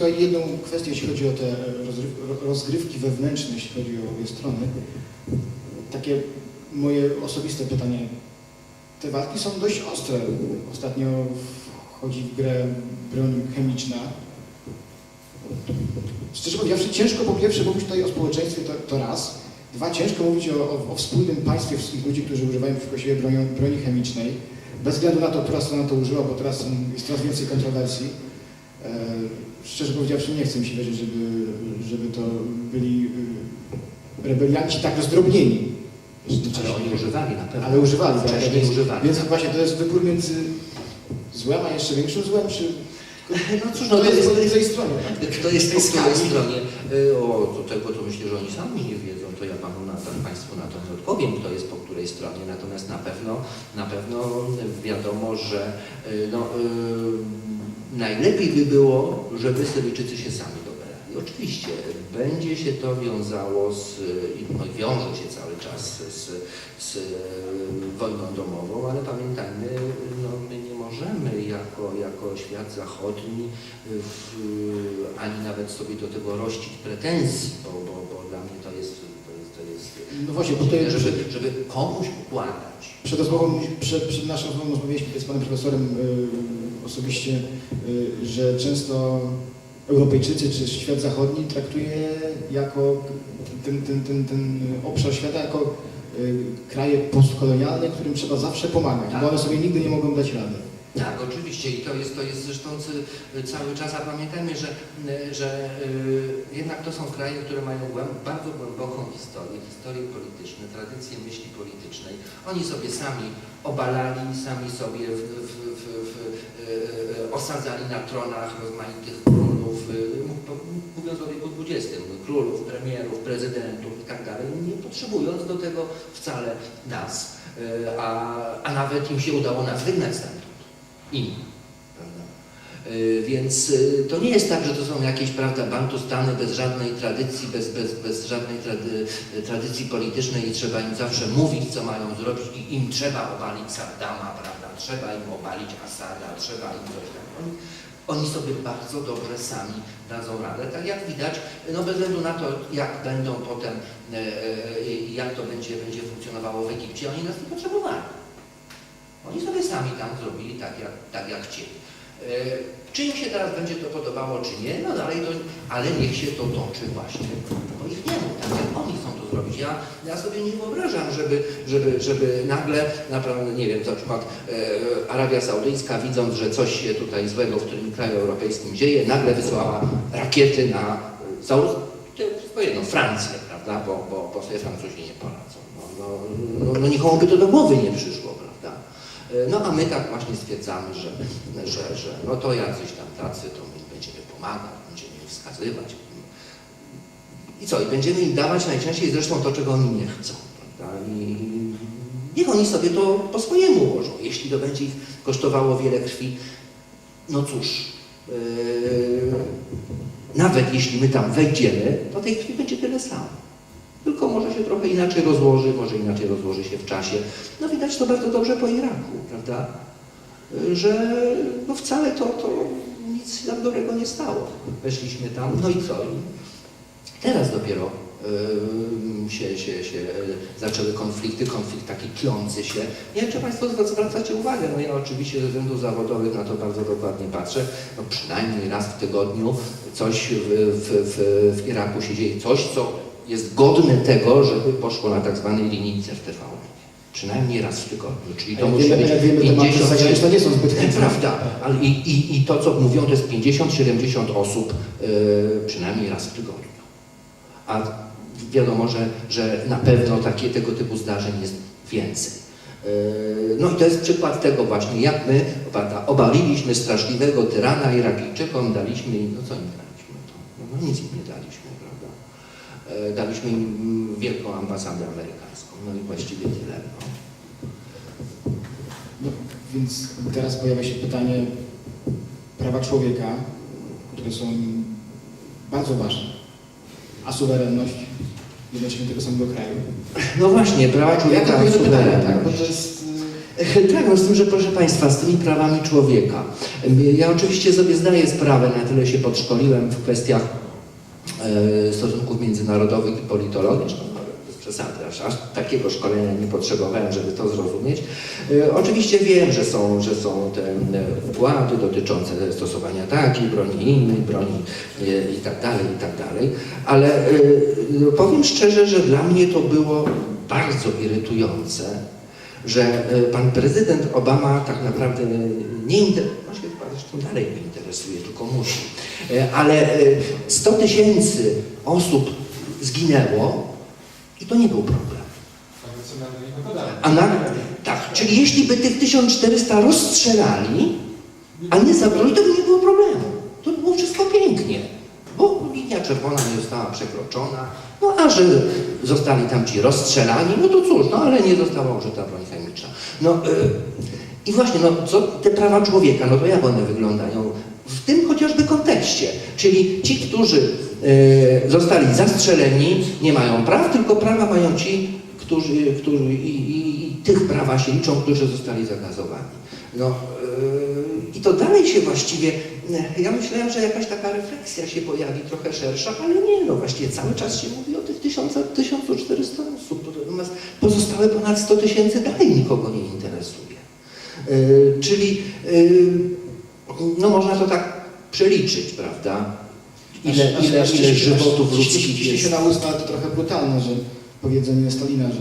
tylko jedną kwestię, jeśli chodzi o te rozryw- rozgrywki wewnętrzne, jeśli chodzi o obie strony. Takie moje osobiste pytanie. Te walki są dość ostre. Ostatnio wchodzi w grę broń chemiczna. Szczerze powiedziawszy, ciężko po pierwsze mówić tutaj o społeczeństwie, to, to raz. Dwa, ciężko mówić o, o, o wspólnym państwie wszystkich ludzi, którzy używają przeciwko siebie broni, broni chemicznej. Bez względu na to, która strona to użyła, bo teraz jest coraz więcej kontrowersji. Szczerze powiedziawszy, nie chcę mi się wierzyć, żeby, żeby to byli y, rebelianci tak rozdrobnieni. Ale oni używali na pewno. Ale używali, tak, Wcześniej więc, używali. Więc właśnie to jest wybór między złem, a jeszcze większym złem, czy No cóż, no to to jest po jest, tej stronie. tak? kto jest po tej stronie. Y, O, do tego to myślę, że oni sami nie wiedzą, to ja panu na to, Państwu na to nie odpowiem, kto jest po której stronie. Natomiast na pewno, na pewno wiadomo, że y, no, y, najlepiej by było, żeby Syryjczycy się sami dobrali. Oczywiście będzie się to wiązało z, i no, wiąże się cały czas z, z y, wojną domową, ale pamiętajmy, no, my nie możemy jako, jako świat zachodni w, ani nawet sobie do tego rościć pretensji, bo, bo, bo dla mnie to jest, to jest, to jest No właśnie, bo tutaj żeby, żeby komuś układać. Przed rozmową, przed, przed naszą rozmową rozmawialiśmy z panem profesorem y, osobiście, y, że często Europejczycy czy świat zachodni traktuje jako ten, ten, ten, ten obszar świata jako y, kraje postkolonialne, którym trzeba zawsze pomagać, Tak. bo one sobie nigdy nie mogą dać rady. Tak, oczywiście. I to jest, to jest zresztą cały czas, a pamiętajmy, że, że y, jednak to są kraje, które mają bardzo głęboką historię, historię polityczną, tradycję myśli politycznej. Oni sobie sami obalali, sami sobie w, w, w, w, y, y, osadzali na tronach rozmaitych królów, y, po- mówiąc o wieku XX, królów, premierów, prezydentów i tak dalej, nie potrzebując do tego wcale nas, y, a, a nawet im się udało nas wygnać stamtąd im. Y, Więc y, to nie jest tak, że to są jakieś prawda, bantustany bez żadnej tradycji, bez, bez, bez żadnej trady, tradycji politycznej i trzeba im zawsze mówić, co mają zrobić i im trzeba obalić Saddama, prawda? trzeba im obalić Asada, trzeba im coś tam. Oni, sobie bardzo dobrze sami dadzą radę. Tak jak widać, no bez względu na to, jak będą potem, e, e, jak to będzie, będzie funkcjonowało w Egipcie, oni nas nie potrzebowali. Oni sobie sami tam zrobili tak, jak, tak jak chcieli. E, Czy im się teraz będzie to podobało, czy nie, no dalej to, ale niech się to toczy właśnie po ich niemu, tak jak oni chcą to zrobić. Ja, ja sobie nie wyobrażam, żeby, żeby, żeby nagle, naprawdę, nie wiem, na przykład e, Arabia Saudyjska, widząc, że coś się tutaj złego w którym kraju europejskim dzieje, nagle wysłała rakiety na e, jedno, Francję, prawda, bo, bo, bo sobie Francuzi nie poradzą. No, no, no, no nikomu by to do głowy nie przyszło. E, No a my tak właśnie stwierdzamy, że, że, że no to jacyś tam tacy, to my będziemy pomagać, będziemy im wskazywać. I co? I będziemy im dawać najczęściej zresztą to, czego oni nie chcą. Prawda? I niech oni sobie to po swojemu ułożą. Jeśli to będzie ich kosztowało wiele krwi, no cóż, yy, nawet jeśli my tam wejdziemy, to tej krwi będzie tyle samo. Trochę inaczej rozłoży, może inaczej rozłoży się w czasie. No widać to bardzo dobrze po Iraku, prawda? Yy, Że no wcale to, to nic nam dobrego nie stało. Weszliśmy tam, no i co? Teraz dopiero yy, się, się, się yy, zaczęły konflikty, konflikt taki tlący się. Nie wiem, czy Państwo zwrac- zwracacie uwagę, no ja oczywiście ze względów zawodowych na to bardzo dokładnie patrzę. No przynajmniej raz w tygodniu coś w, w, w, w Iraku się dzieje, coś, co jest godne tego, żeby poszło na tak zwanej linii CRTV. Przynajmniej raz w tygodniu, czyli to musi wiemy, być jak wiemy, tematy 50 zagraniczne nie są zbyt. Prawda, ale i, i, i to, co mówią, to jest 50-70 osób yy, przynajmniej raz w tygodniu. A wiadomo, że, że na pewno takie, tego typu zdarzeń jest więcej. Yy, No i to jest przykład tego właśnie, jak my prawda, obaliliśmy straszliwego tyrana Irakijczykom, daliśmy im, no co im daliśmy? To, no, no nic im nie? Yy, Daliśmy im wielką ambasadę amerykańską, no i właściwie tyle. No. No, więc teraz pojawia się pytanie prawa człowieka, które są bardzo ważne, a suwerenność jednocześnie tego samego kraju. No właśnie, prawa człowieka pytanie, suwerenność. tak? Bo to jest... Tak, no z tym, że proszę Państwa, z tymi prawami człowieka. Ja oczywiście sobie zdaję sprawę, na tyle się podszkoliłem w kwestiach e, stosunków międzynarodowych i politologii, zresztą no, przesady, aż, aż takiego szkolenia nie potrzebowałem, żeby to zrozumieć. E, Oczywiście wiem, że są, że są te e, układy dotyczące stosowania takiej broni, innej broni e, i tak dalej, i tak dalej, ale e, no, powiem szczerze, że dla mnie to było bardzo irytujące, że e, pan prezydent Obama tak naprawdę nie interesuje, zresztą dalej nie interesuje, tylko musi, E, ale e, 100 tysięcy osób zginęło i to nie był problem. A na, tak, czyli jeśli by tych 1400 rozstrzelali, a nie zabrali, to by nie było problemu. To by było wszystko pięknie, bo linia czerwona nie została przekroczona, no a że zostali tam ci rozstrzelani, no to cóż, no ale nie została użyta broń chemiczna. No y, i właśnie, no co te prawa człowieka, no to jak one wyglądają? W tym kontekście, czyli ci, którzy y, zostali zastrzeleni, nie mają praw, tylko prawa mają ci, którzy, którzy i, i, i tych prawa się liczą, którzy zostali zagazowani. No yy, i to dalej się właściwie, ja myślałem, że jakaś taka refleksja się pojawi trochę szersza, ale nie, no właściwie cały czas się mówi o tych 1000, 1400 osób, natomiast pozostałe ponad 100 tysięcy dalej nikogo nie interesuje. Czyli no można to tak przeliczyć, prawda? Ile, Aż- ile, aż- ile aż- żywotów aż- ludzkich jest. się na usta, to trochę brutalne, że powiedzenie Stalina, że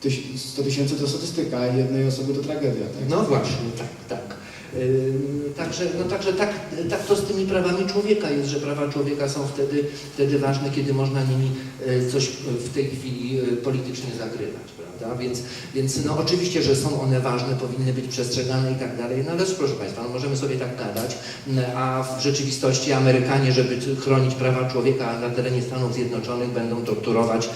tyś, 100 tysięcy to statystyka, a jednej osoby to tragedia. Tak? No właśnie, tak, tak. Także, no także tak, tak to z tymi prawami człowieka jest, że prawa człowieka są wtedy, wtedy ważne, kiedy można nimi yy, coś w tej chwili yy, politycznie zagrywać, prawda? Więc, więc no oczywiście, że są one ważne, powinny być przestrzegane i tak dalej, no ale proszę Państwa, no możemy sobie tak gadać, a w rzeczywistości Amerykanie, żeby chronić prawa człowieka na terenie Stanów Zjednoczonych będą torturować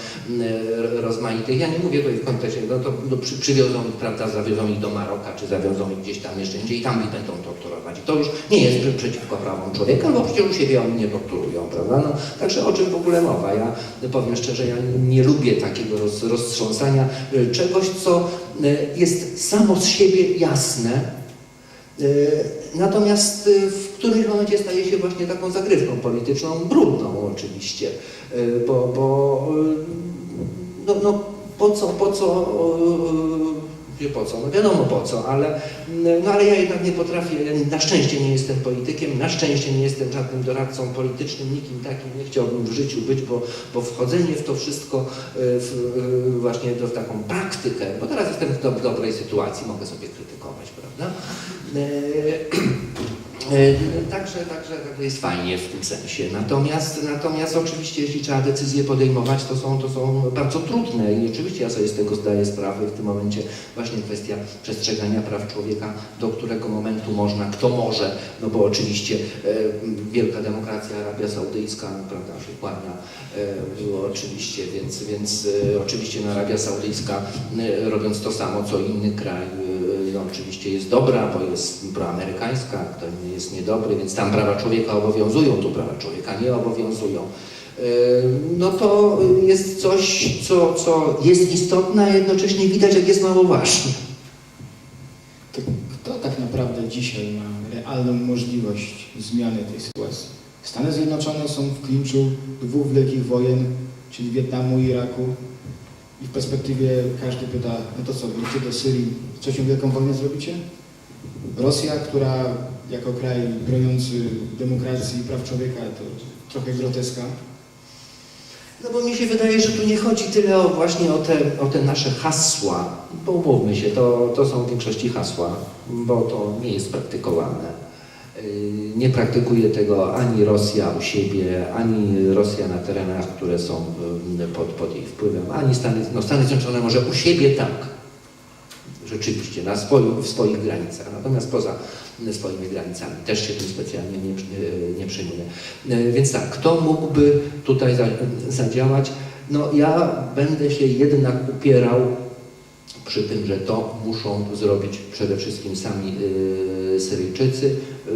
rozmaitych, ja nie mówię tutaj w kontekście, no to no, przy, przywiozą ich, prawda, zawiozą ich do Maroka, czy zawiozą ich gdzieś tam jeszcze indziej i tam ich będą torturować. I to już nie jest przeciwko prawom człowieka, bo przecież u siebie oni nie torturują, prawda? No, także o czym w ogóle mowa? Ja powiem szczerze, ja nie lubię takiego roz, roztrząsania y, czegoś, co y, jest samo z siebie jasne, y, natomiast w którymś momencie staje się właśnie taką zagrywką polityczną, brudną oczywiście, bo, bo no, no po co, po co, nie po co, no wiadomo po co, ale, no ale ja jednak nie potrafię, na szczęście nie jestem politykiem, na szczęście nie jestem żadnym doradcą politycznym, nikim takim nie chciałbym w życiu być, bo, bo wchodzenie w to wszystko y, w, y, właśnie do, w taką praktykę, bo teraz jestem w, do, dobrej sytuacji, mogę sobie krytykować, prawda? E, Także, także, także jest fajnie w tym sensie. Natomiast, natomiast oczywiście, jeśli trzeba decyzje podejmować, to są, to są bardzo trudne i oczywiście ja sobie z tego zdaję sprawę. W tym momencie właśnie kwestia przestrzegania praw człowieka, do którego momentu można, kto może, no bo oczywiście e, wielka demokracja, Arabia Saudyjska, prawda, się kłania, e, oczywiście, więc, więc e, oczywiście no, Arabia Saudyjska e, robiąc to samo, co inny kraj, e, no, oczywiście jest dobra, bo jest proamerykańska, kto inny jest niedobry, więc tam prawa człowieka obowiązują, tu prawa człowieka nie obowiązują. Yy, No to jest coś, co, co jest istotne, a jednocześnie widać, jak jest mało ważne. To kto tak naprawdę dzisiaj ma realną możliwość zmiany tej sytuacji? Stany Zjednoczone są w klinczu dwóch wielkich wojen, czyli Wietnamu i Iraku. I w perspektywie każdy pyta, no to co, idziecie do Syrii, trzecią wielką wojnę zrobicie? Rosja, która jako kraj broniący demokracji i praw człowieka, to trochę groteska. No bo mi się wydaje, że tu nie chodzi tyle o właśnie o te, o te nasze hasła, bo umówmy się, to, to są w większości hasła, bo to nie jest praktykowane. Yy, Nie praktykuje tego ani Rosja u siebie, ani Rosja na terenach, które są yy, pod, pod jej wpływem, ani Stany, no Stany Zjednoczone może u siebie tak, rzeczywiście, na swoim, w swoich granicach, natomiast poza swoimi granicami też się tym specjalnie nie, nie, przejmuje. E, Więc tak, kto mógłby tutaj za, zadziałać? No ja będę się jednak upierał przy tym, że to muszą zrobić przede wszystkim sami y, Syryjczycy.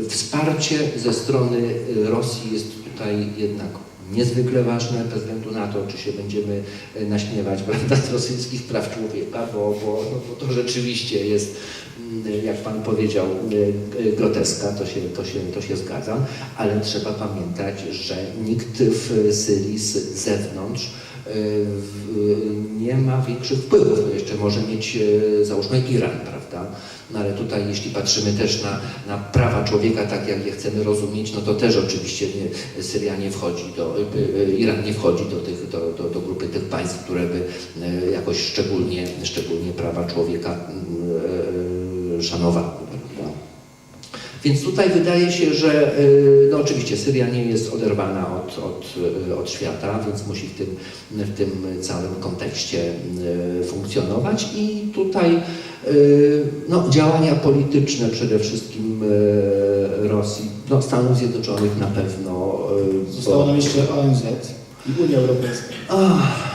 Wsparcie ze strony Rosji jest tutaj jednak niezwykle ważne, bez względu na to, czy się będziemy e, naśmiewać prawda, z rosyjskich praw człowieka, bo, bo, no, bo to rzeczywiście jest, mm, jak Pan powiedział, e, e, groteska, to się, to, się, to się zgadzam, ale trzeba pamiętać, że nikt w Syrii z zewnątrz e, nie ma większych wpływów. No jeszcze może mieć, e, załóżmy, Iran, prawda? No ale tutaj, jeśli patrzymy też na, na prawa człowieka, tak jak je chcemy rozumieć, no to też oczywiście nie, Syria nie wchodzi do, e, e, Iran nie wchodzi do, tych, do, do, do grupy tych państw, które by e, jakoś szczególnie, szczególnie prawa człowieka mm, szanowały. Więc tutaj wydaje się, że y, no oczywiście Syria nie jest oderwana od, od, y, od świata, więc musi w tym, w tym całym kontekście y, funkcjonować i tutaj y, no, działania polityczne przede wszystkim y, Rosji, no, Stanów Zjednoczonych na pewno. y, Zostało nam jeszcze ONZ i Unia Europejska. Ach.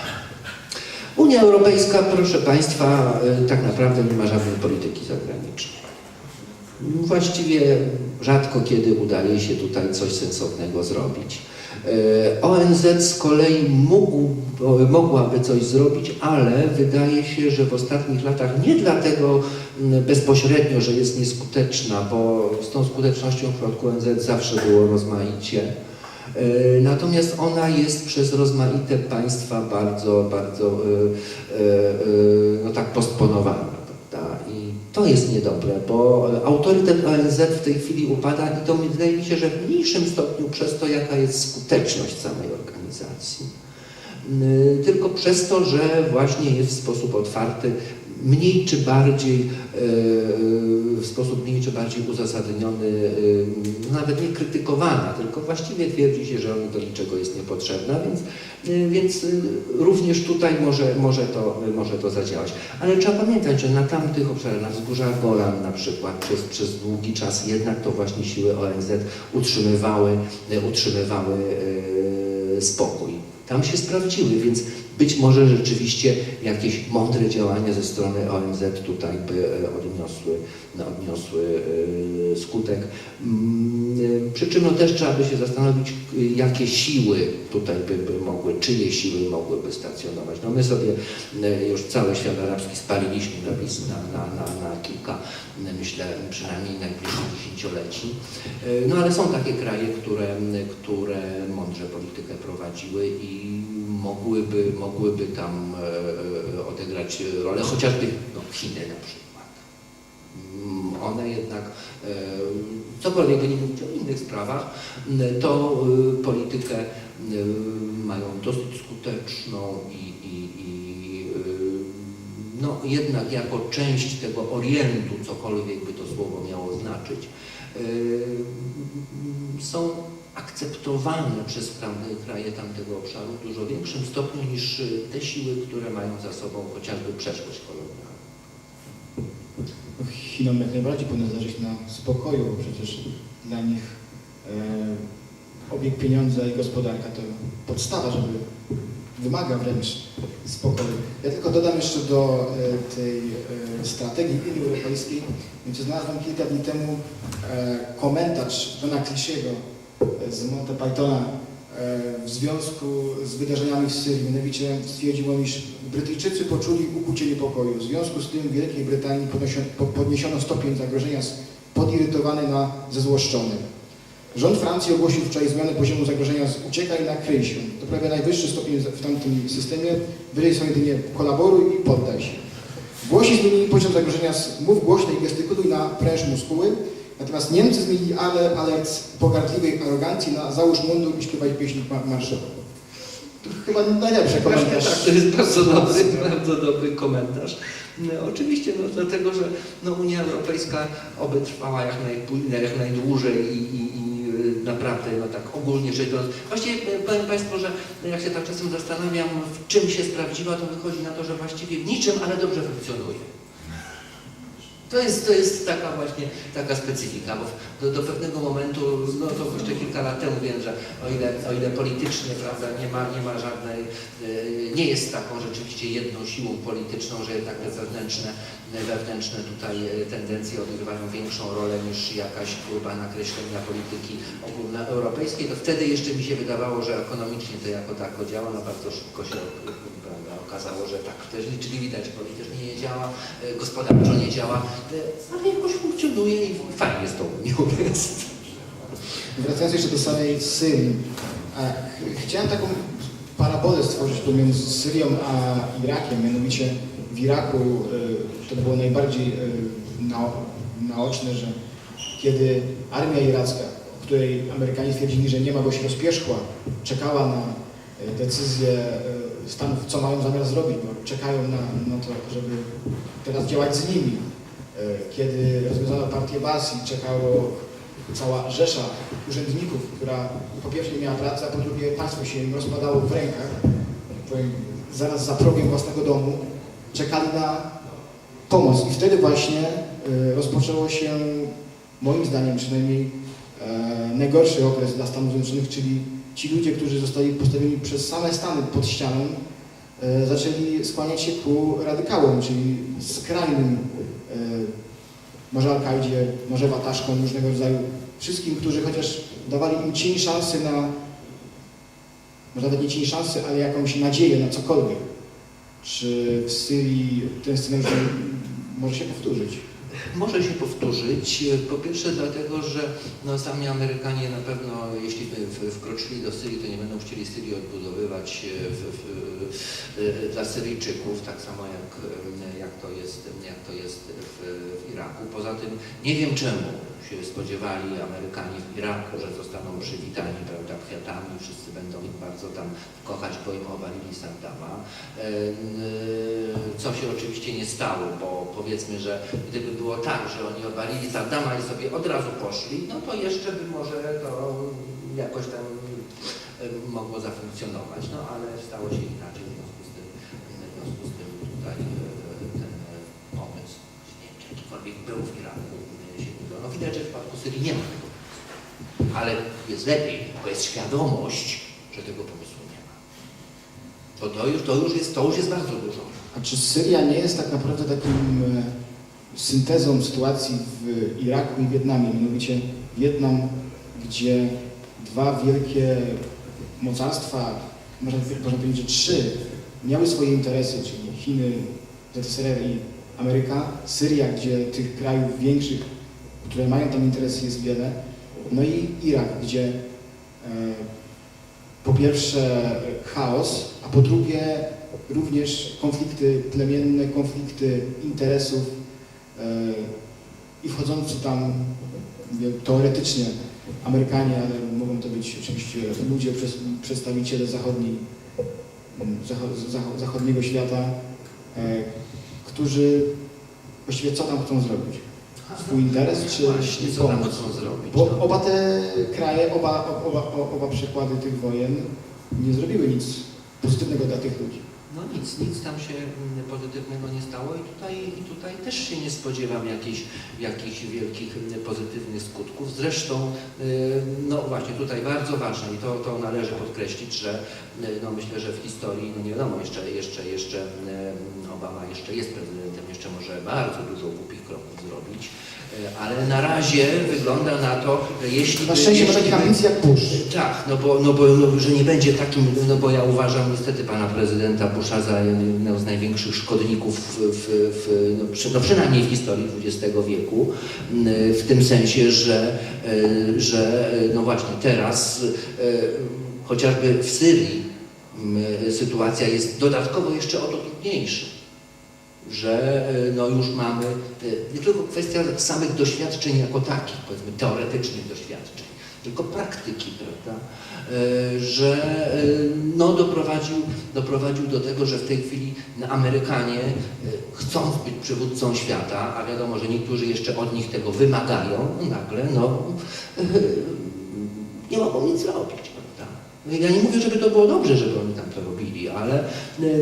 Unia Europejska, proszę Państwa, y, tak naprawdę nie ma żadnej polityki zagranicznej. Właściwie rzadko kiedy udaje się tutaj coś sensownego zrobić. Y, ONZ z kolei mógł, mogłaby coś zrobić, ale wydaje się, że w ostatnich latach nie dlatego bezpośrednio, że jest nieskuteczna, bo z tą skutecznością w przypadku ONZ zawsze było rozmaicie. E, Natomiast ona jest przez rozmaite państwa bardzo, bardzo e, e, e, no tak postponowana. To jest niedobre, bo autorytet ONZ w tej chwili upada i to wydaje mi się, że w mniejszym stopniu przez to, jaka jest skuteczność samej organizacji. Tylko przez to, że właśnie jest w sposób otwarty, mniej czy bardziej, e, w sposób mniej czy bardziej uzasadniony, e, nawet nie krytykowana, tylko właściwie twierdzi się, że ona do niczego jest niepotrzebna, więc, e, więc e, również tutaj może, może, to, może to zadziałać. Ale trzeba pamiętać, że na tamtych obszarach, na wzgórzach Golan na przykład, przez, przez długi czas jednak to właśnie siły ONZ utrzymywały, e, utrzymywały e, spokój. Tam się sprawdziły, więc być może rzeczywiście jakieś mądre działania ze strony ONZ tutaj by e, odniosły, no, odniosły e, skutek. Mm, Przy czym no, też trzeba by się zastanowić, e, jakie siły tutaj by, by mogły, czyje siły mogłyby stacjonować. No my sobie już cały świat arabski spaliliśmy na, na, na, na, kilka, myślę, przynajmniej najbliższych dziesięcioleci. No ale są takie kraje, które, które mądrze politykę prowadziły i mogłyby, mogłyby tam e, e, odegrać rolę, chociażby no, Chiny na przykład. Mm, One jednak, e, cokolwiek by nie mówić o innych sprawach, to politykę mają dosyć skuteczną i, i, i no, jednak jako część tego Orientu, cokolwiek by to słowo miało znaczyć, są akceptowane przez tamte kraje tamtego obszaru w dużo większym stopniu niż e, te siły, które mają za sobą chociażby przeszłość kolonialną. Chinom jak najbardziej powinno zależeć na spokoju, bo przecież dla nich e, obieg pieniądza i gospodarka to podstawa, żeby wymaga wręcz spokoju. Ja tylko dodam jeszcze do e, tej e, strategii Unii Europejskiej, więc znalazłem kilka dni temu e, komentarz Johna Clishiego e, z Monty Pythona e, w związku z wydarzeniami w Syrii. Mianowicie stwierdził on, iż Brytyjczycy poczuli ukucie niepokoju. W związku z tym w Wielkiej Brytanii podniesiono, po- podniesiono stopień zagrożenia z podirytowany na zezłoszczony. Rząd Francji ogłosił wczoraj zmianę poziomu zagrożenia z uciekaj na kryj się. To prawie najwyższy stopień w tamtym systemie. Wyżej są jedynie kolaboruj i poddaj się. Włosi zmienili poziom zagrożenia z mów głośno i gestykuluj na pręż muskuły, natomiast Niemcy zmienili ale, ale z pogardliwej arogancji na załóż mundur i śpiewaj pieśń ma- marszową. To chyba najlepszy komentarz. tak, to jest bardzo dobry, bardzo dobry komentarz. No, oczywiście, no, dlatego, że no, Unia Europejska oby trwała jak, najpój- jak najdłużej i, i, i y, naprawdę, no tak ogólnie rzecz biorąc. Właściwie y, powiem Państwu, że jak się tak czasem zastanawiam, w czym się sprawdziła, to wychodzi na to, że właściwie w niczym, ale dobrze funkcjonuje. To jest, to jest taka właśnie taka specyfika, bo do, do pewnego momentu, no to jeszcze kilka lat temu wiem, że o ile, o ile politycznie prawda, nie, ma, nie ma żadnej, y, nie jest taką rzeczywiście jedną siłą polityczną, że jednak te wewnętrzne, wewnętrzne tutaj y, tendencje odgrywają większą rolę niż jakaś próba nakreślenia polityki ogólnoeuropejskiej, to wtedy jeszcze mi się wydawało, że ekonomicznie to jako tako działa, no bardzo szybko się okazało, że tak też, czyli widać politycznie nie działa, y, gospodarczo nie działa, y, ale jakoś funkcjonuje i fajnie z tą Unią jest. Wracając jeszcze do samej Syrii, e, ch- chciałem taką parabolę stworzyć pomiędzy Syrią a Irakiem, mianowicie w Iraku e, to było najbardziej e, na, naoczne, że kiedy armia iracka, której Amerykanie stwierdzili, że nie ma, bo się rozpierzchła, czekała na e, decyzję e, Stanów, co mają zamiar zrobić, bo czekają na, na to, żeby teraz działać z nimi. E, Kiedy rozwiązano partię Basji, czekało cała rzesza urzędników, która po pierwsze nie miała pracy, a po drugie państwo się im rozpadało w rękach, powiem, zaraz za progiem własnego domu, czekali na pomoc. I wtedy właśnie e, rozpoczęło się, moim zdaniem przynajmniej, e, najgorszy okres dla Stanów Zjednoczonych, czyli ci ludzie, którzy zostali postawieni przez same Stany pod ścianą, e, zaczęli skłaniać się ku radykałom, czyli skrajnym e, może Al-Kaidzie, może Wataszkom różnego rodzaju, wszystkim, którzy chociaż dawali im cień szansy na, może nawet nie cień szansy, ale jakąś nadzieję na cokolwiek. Czy w Syrii ten scenariusz może się powtórzyć? Może się powtórzyć. Po pierwsze dlatego, że no, sami Amerykanie na pewno, jeśli by wkroczyli do Syrii, to nie będą chcieli Syrii odbudowywać e, w, w, e, dla Syryjczyków, tak samo jak, e, jak, to, jest, jak to jest w, Iraku. Poza tym nie wiem czemu się spodziewali Amerykanie w Iraku, że zostaną przywitani prawda, kwiatami, wszyscy będą ich bardzo tam kochać, bo im obalili Saddama. Co się oczywiście nie stało, bo powiedzmy, że gdyby było tak, że oni obalili Saddama i sobie od razu poszli, no to jeszcze by może to jakoś tam mogło zafunkcjonować, no ale stało się inaczej w związku z tym, związku z tym tutaj e, ten e, pomysł, nie wiem, czy jakikolwiek był w Iraku, e, się udał. No widać, że w przypadku Syrii nie ma tego pomysłu, ale jest lepiej, bo jest świadomość, że tego pomysłu nie ma. To, to, już, to, już jest, to już jest bardzo dużo. A czy Syria nie jest tak naprawdę takim syntezą sytuacji w Iraku i Wietnamie? Mianowicie Wietnam, gdzie dwa wielkie mocarstwa, można, powiedzieć, że trzy, miały swoje interesy, czyli Chiny, ZSRR i Ameryka. Syria, gdzie tych krajów większych, które mają tam interesy jest wiele. No i Irak, gdzie e, po pierwsze chaos, a po drugie również konflikty plemienne, konflikty interesów i wchodzący tam, mówię, teoretycznie Amerykanie, ale mogą to być oczywiście ludzie, przedstawiciele zachodniej, m, zacho- zacho- zachodniego świata, e, którzy właściwie co tam chcą zrobić? Swój interes czy Właśnie, co tam chcą zrobić? Bo no. oba te kraje, oba, oba, oba przykłady tych wojen nie zrobiły nic pozytywnego dla tych ludzi. No nic, nic tam się mm, pozytywnego nie stało i tutaj, i tutaj też się nie spodziewam jakichś, jakichś wielkich mm, pozytywnych skutków. Zresztą, y, no właśnie tutaj bardzo ważne i to, to należy podkreślić, że y, no myślę, że w historii, no nie wiadomo, jeszcze, jeszcze, jeszcze y, Obama jeszcze jest prezydentem, jeszcze może bardzo dużo głupich kroków zrobić, ale na razie wygląda na to, że jeśli... Na szczęście ma jeśli takich by- ambicji jak Bush. tak, no bo, no bo no, że nie będzie takim, no bo ja uważam niestety pana prezydenta Busha za jednego z największych szkodników w, w, w, no, przy, no przynajmniej w historii XX wieku, w tym sensie, że, e, że e, no właśnie teraz e, chociażby w Syrii sytuacja jest dodatkowo jeszcze o to trudniejsza że e, no już mamy e, nie tylko kwestia samych doświadczeń jako takich, powiedzmy teoretycznych doświadczeń, tylko praktyki, prawda, E, że no doprowadził, doprowadził do tego, że w tej chwili Amerykanie chcąc być przywódcą świata, a wiadomo, że niektórzy jeszcze od nich tego wymagają, nagle no nie mogą nic? No Ja nie mówię, żeby to było dobrze, żeby oni tam to robili, ale,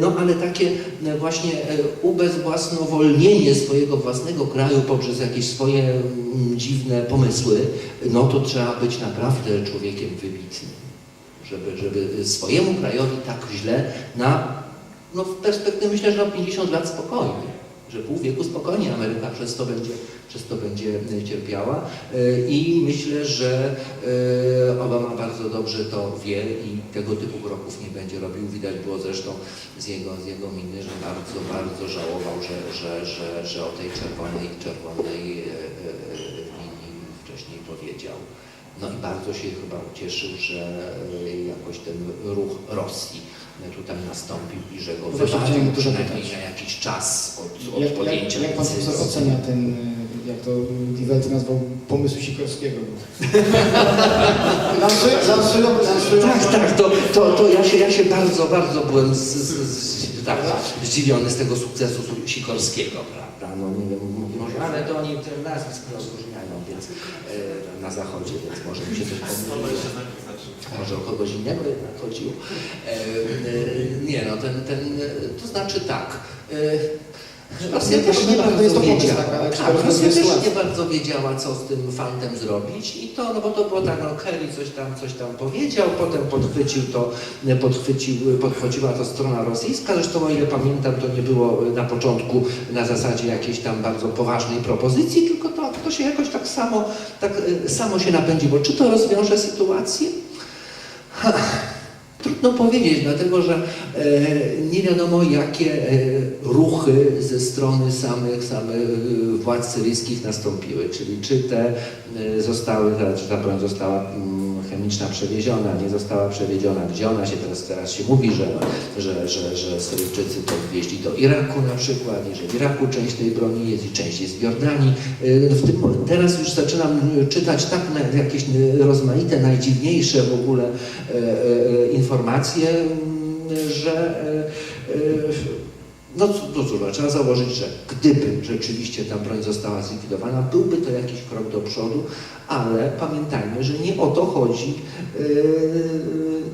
no, ale takie e, właśnie e, ubezwłasnowolnienie swojego własnego kraju poprzez jakieś swoje mm, dziwne pomysły, no to trzeba być naprawdę człowiekiem wybitnym, żeby, żeby swojemu krajowi tak źle na, no w perspektywie myślę, że na 50 lat spokojnie, że pół wieku spokojnie Ameryka przez to będzie, przez to będzie e, cierpiała E, i myślę, że e, Obama bardzo dobrze to wie i tego typu kroków nie będzie robił. Widać było zresztą z jego, z jego miny, że bardzo, bardzo żałował, że, że, że, że o tej czerwonej, czerwonej linii wcześniej powiedział. No i bardzo się chyba ucieszył, że jakoś ten ruch Rosji tutaj nastąpił i że go No wybawił tu przynajmniej na jakiś czas od, od Jak, jak, podjęcia jak pan profesor ocenia ten, y, jak to Divelty nazwał, pomysł Sikorskiego? Tak, tak, to, to, to ja, się, ja się bardzo, bardzo byłem z, z, z, tak, zdziwiony z tego sukcesu Sikorskiego, prawda? No nie wiem, może, ale to oni te nazwisk rozróżniają, więc e, na zachodzie, więc może mi się coś pomyliło. Może o kogoś innego jednak chodziło. E, e, nie no, ten, ten, to znaczy tak. E, Rosja też nie bardzo wiedziała. tak, Rosja też nie bardzo wiedziała, co z tym fantem zrobić i to, no bo to było tak, no Kerry coś tam, coś tam powiedział, potem podchwycił to, podchwycił, podchwyciła to strona rosyjska, zresztą o ile pamiętam, to nie było na początku na zasadzie jakiejś tam bardzo poważnej propozycji, tylko to, to się jakoś tak samo, tak samo się napędziło. Czy to rozwiąże sytuację? Trudno powiedzieć, dlatego że e, nie wiadomo jakie e, ruchy ze strony samych, samych e, władz syryjskich nastąpiły, czyli czy te zostały, ta- czy ta broń została mm, chemiczna przewieziona, nie została przewieziona, gdzie ona się teraz, teraz się mówi, że, że, że, że Syryjczycy to wwieźli do Iraku na przykład i że w Iraku część tej broni jest i część jest w Jordanii. E, W tym, teraz już zaczynam e, czytać tak jakieś e, rozmaite, najdziwniejsze w ogóle informacje, m, że no, no cóż, no, trzeba założyć, że gdyby rzeczywiście ta broń została zlikwidowana, byłby to jakiś krok do przodu, ale pamiętajmy, że nie o to chodzi e,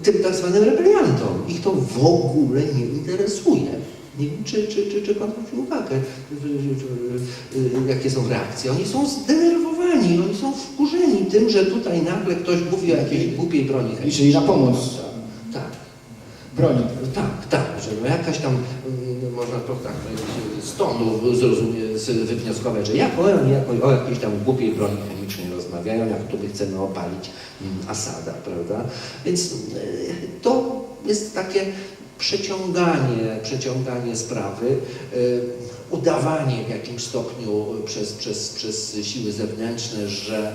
tym tak zwanym rebeliantom. Ich to w ogóle nie interesuje. Nie wiem, czy, czy, czy, czy Pan zwrócił uwagę, jakie są reakcje. Oni są zdenerwowani, oni są wkurzeni tym, że tutaj nagle ktoś mówi o jakiejś głupiej broni Liczyli na pomoc Tak. broni. Tak, tak, że no jakaś tam, można to tak powiedzieć, z tonu zrozumie, z- wywnioskować, że jak oni jako, o jakiejś tam głupiej broni chemicznej rozmawiają, jak tu my chcemy opalić mm, Asada, prawda? Więc y, to jest takie przeciąganie, przeciąganie sprawy, y, udawanie w jakimś stopniu przez, przez, przez siły zewnętrzne, że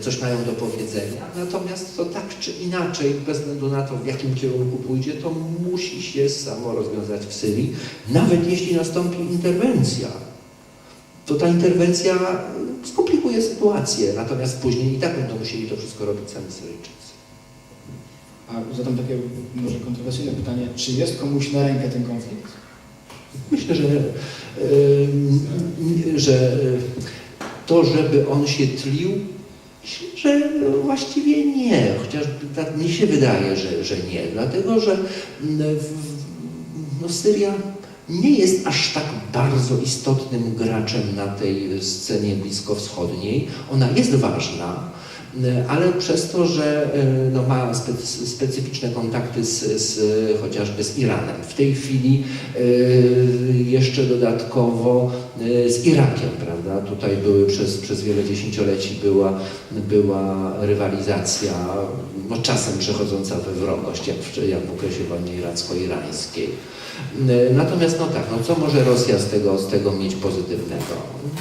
coś mają do powiedzenia. Natomiast to tak czy inaczej, bez względu na to, w jakim kierunku pójdzie, to musi się samo rozwiązać w Syrii, nawet jeśli nastąpi interwencja. To ta interwencja y, skomplikuje sytuację, natomiast później i tak będą musieli to wszystko robić sami Syryjczycy. A zadam takie może kontrowersyjne pytanie, czy jest komuś na rękę ten konflikt? Myślę, że, ym, że y, to, żeby on się tlił, myślę, że właściwie nie, chociaż tak mi się wydaje, że, że nie, dlatego że mm, no, Syria nie jest aż tak bardzo istotnym graczem na tej scenie bliskowschodniej. Ona jest ważna, ale przez to, że y, no, ma spe- specyficzne kontakty z, z, chociażby z Iranem. W tej chwili y, jeszcze dodatkowo z Irakiem, prawda? Tutaj były przez, przez wiele dziesięcioleci była, była rywalizacja, no, czasem przechodząca we wrogość, jak w, jak w okresie wojny iracko-irańskiej. Natomiast no tak, no co może Rosja z tego, z tego mieć pozytywnego?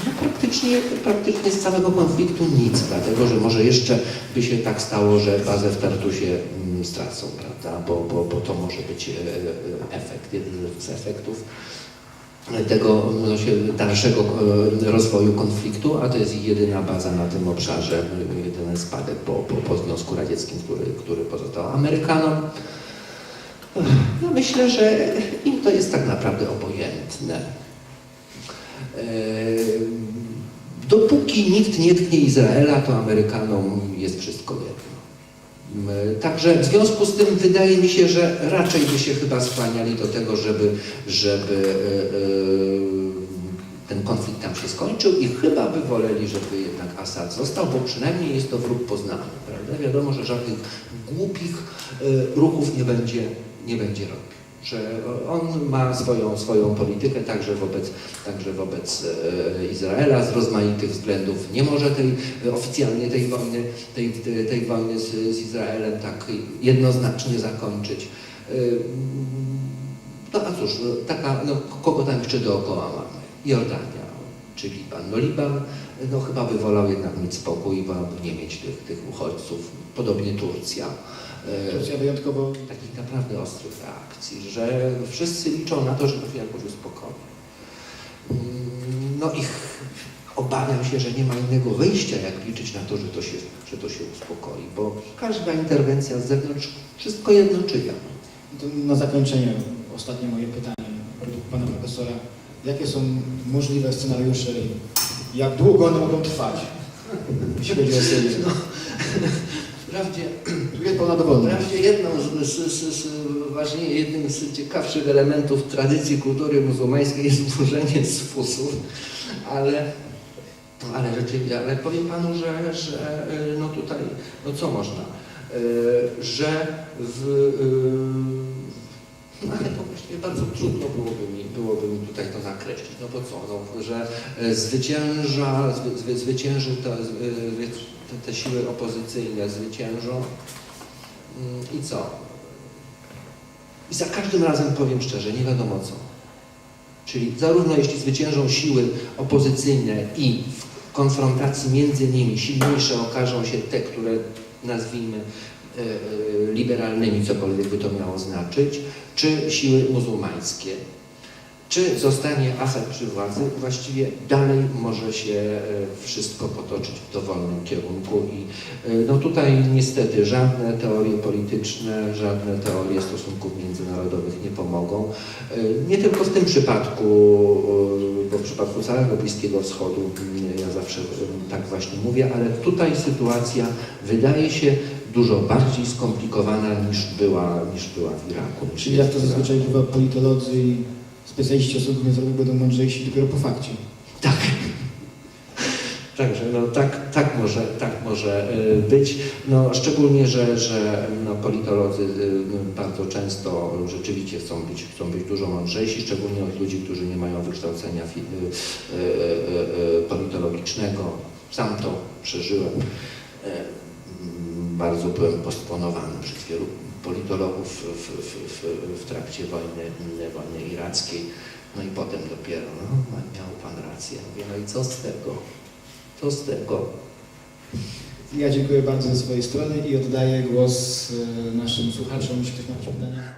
No, praktycznie, praktycznie z całego konfliktu nic, dlatego że może jeszcze by się tak stało, że bazę w Tartusie mm, stracą, prawda? Bo, bo, bo to może być e, e, efekt, jeden z efektów tego dalszego e, rozwoju konfliktu, a to jest jedyna baza na tym obszarze, e, jedyny spadek po, po, po Związku Radzieckim, który, który pozostał Amerykanom. Ja myślę, że im to jest tak naprawdę obojętne. E, Dopóki nikt nie tknie Izraela, to Amerykanom jest wszystko jedno. Mm, Także w związku z tym wydaje mi się, że raczej by się chyba skłaniali do tego, żeby, żeby e, e, ten konflikt tam się skończył i chyba by woleli, żeby jednak Assad został, bo przynajmniej jest to wróg poznany. Prawda? Wiadomo, że żadnych głupich e, ruchów nie będzie, nie będzie robił. Że on ma swoją, swoją politykę także wobec, także wobec e, Izraela z rozmaitych względów. Nie może tej, oficjalnie tej wojny, tej, tej, tej wojny z, z Izraelem tak jednoznacznie zakończyć. E, No a cóż, no, taka, no, kogo tam jeszcze dookoła mamy? Jordania czy Liban. No Liban no, chyba by wolał jednak mieć spokój wolałby nie mieć tych, tych uchodźców. Podobnie Turcja. Turcja wyjątkowo takich naprawdę ostrych reakcji, że wszyscy liczą na to, że się jakoś uspokoi. Mm, No i obawiam się, że nie ma innego wyjścia, jak liczyć na to, że to się, że to się uspokoi, bo każda interwencja z zewnątrz wszystko jedno czyja. Na zakończenie ostatnie moje pytanie według pana profesora. Jakie są możliwe scenariusze i jak długo one mogą trwać? Jeśli chodzi o Syrię. No, wprawdzie, Pełna dowolność. wprawdzie jedną z, z, z, z jednym z ciekawszych elementów tradycji kultury muzułmańskiej jest tworzenie z fusów, ale Ale rzeczywiście, ale powiem Panu, że, że y, no tutaj, no co można, y, że w, y, no ale to właściwie bardzo trudno byłoby mi, byłoby mi tutaj to nakreślić, no bo co, no, że zwycięża, zwy, zwy, zwycięży to, te, te siły opozycyjne zwyciężą i co? I za każdym razem powiem szczerze, nie wiadomo co. Czyli zarówno jeśli zwyciężą siły opozycyjne i w konfrontacji między nimi silniejsze okażą się te, które nazwijmy e, e, liberalnymi, cokolwiek by to miało znaczyć, czy siły muzułmańskie. Czy zostanie Assad przy władzy? Właściwie dalej może się e, wszystko potoczyć w dowolnym kierunku i e, no tutaj niestety żadne teorie polityczne, żadne teorie stosunków międzynarodowych nie pomogą. E, Nie tylko w tym przypadku, bo w przypadku całego Bliskiego Wschodu mm, ja zawsze tak właśnie mówię, ale tutaj sytuacja wydaje się dużo bardziej skomplikowana niż była, niż była w Iraku. Czyli jak to zazwyczaj bywa politolodzy specjaliści osób międzynarodowych będą mądrzejsi dopiero po fakcie. Tak. Także no, tak, tak, może, tak może y, być. No, szczególnie, że, że no, politolodzy y, no, bardzo często rzeczywiście chcą być, chcą być dużo mądrzejsi, szczególnie od ludzi, którzy nie mają wykształcenia y, politologicznego. Sam to przeżyłem. Mm, Bardzo byłem postponowany przez wielu politologów w, w, w, w trakcie wojny, wojny irackiej. No i potem dopiero, no miał pan rację. Mówię, no i co z tego? Co z tego? Ja dziękuję bardzo ze swojej strony i oddaję głos e, naszym słuchaczom, jeśli ktoś ma pytania.